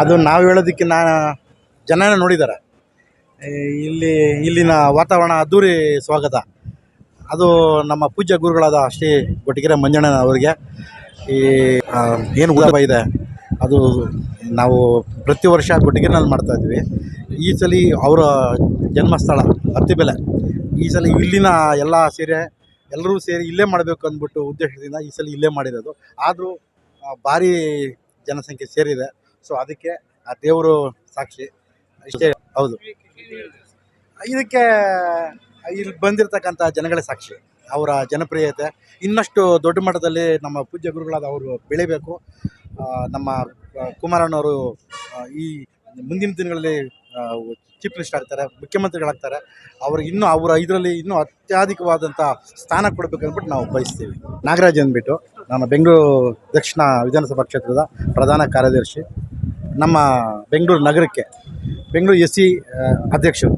ಅದು ನಾವು ಹೇಳೋದಕ್ಕೆ ನಾ ಜನನೇ ನೋಡಿದ್ದಾರೆ ಇಲ್ಲಿ ಇಲ್ಲಿನ ವಾತಾವರಣ ಅದ್ದೂರಿ ಸ್ವಾಗತ. ಅದು ನಮ್ಮ ಪೂಜ್ಯ ಗುರುಗಳಾದ ಶ್ರೀ ಗೊಟ್ಟಿಗೆರೆ ಮಂಜಣ್ಣನ ಅವರಿಗೆ. ಈ ಏನು ಉತ್ಸವ ಇದೆ. ಅದು ನಾವು ಪ್ರತಿ ವರ್ಷ ಗೊಟ್ಟಿಗೆರೆನಲ್ಲಿ ಮಾಡ್ತಾ ಇದ್ವಿ. ಈ ಸಲ ಅವರ ಜನ್ಮಸ್ಥಳ ಹತ್ತಿಬೆಲೆ ಈ ಸಲ ಇಲ್ಲಿನ ಎಲ್ಲ ಸೇರಿ ಎಲ್ಲರೂ ಸೇರಿ ಇಲ್ಲೇ ಮಾಡಬೇಕು ಅಂದ್ಬಿಟ್ಟು ಉದ್ದೇಶದಿಂದ ಈ ಸಲ ಇಲ್ಲೇ ಮಾಡಿರೋದು. ಆದರೂ ಭಾರಿ ಜನಸಂಖ್ಯೆ ಸೇರಿದೆ. ಸೊ ಅದಕ್ಕೆ ಆ ದೇವರು ಸಾಕ್ಷಿ. ಇಷ್ಟೇ ಹೌದು. ಇದಕ್ಕೆ, ಇಲ್ಲಿ ಬಂದಿರತಕ್ಕಂಥ ಜನಗಳೇ ಸಾಕ್ಷಿ. ಅವರ ಜನಪ್ರಿಯತೆ. ಇನ್ನಷ್ಟು ದೊಡ್ಡ ಮಟ್ಟದಲ್ಲಿ ನಮ್ಮ ಪೂಜ್ಯ ಗುರುಗಳಾದ ಅವರು ಬೆಳಿಬೇಕು. ನಮ್ಮ ಕುಮಾರಣ್ಣವರು ಈ ಮುಂದಿನ ದಿನಗಳಲ್ಲಿ ಚೀಫ್ ಮಿನಿಸ್ಟರ್ ಆಗ್ತಾರೆ, ಮುಖ್ಯಮಂತ್ರಿಗಳಾಗ್ತಾರೆ. ಅವ್ರಿಗೆ ಇನ್ನೂ, ಅವರ ಇದರಲ್ಲಿ ಇನ್ನೂ ಅತ್ಯಾಧಿಕವಾದಂಥ ಸ್ಥಾನ ಕೊಡಬೇಕು ಅಂದ್ಬಿಟ್ಟು ನಾವು ಬಯಸ್ತೀವಿ. ನಾಗರಾಜ್ ಅಂದ್ಬಿಟ್ಟು ನಾನು ಬೆಂಗಳೂರು ದಕ್ಷಿಣ ವಿಧಾನಸಭಾ ಕ್ಷೇತ್ರದ ಪ್ರಧಾನ ಕಾರ್ಯದರ್ಶಿ. ನಮ್ಮ ಬೆಂಗಳೂರು ನಗರಕ್ಕೆ ಬೆಂಗಳೂರು ಎಸ್ ಸಿ ಅಧ್ಯಕ್ಷರು.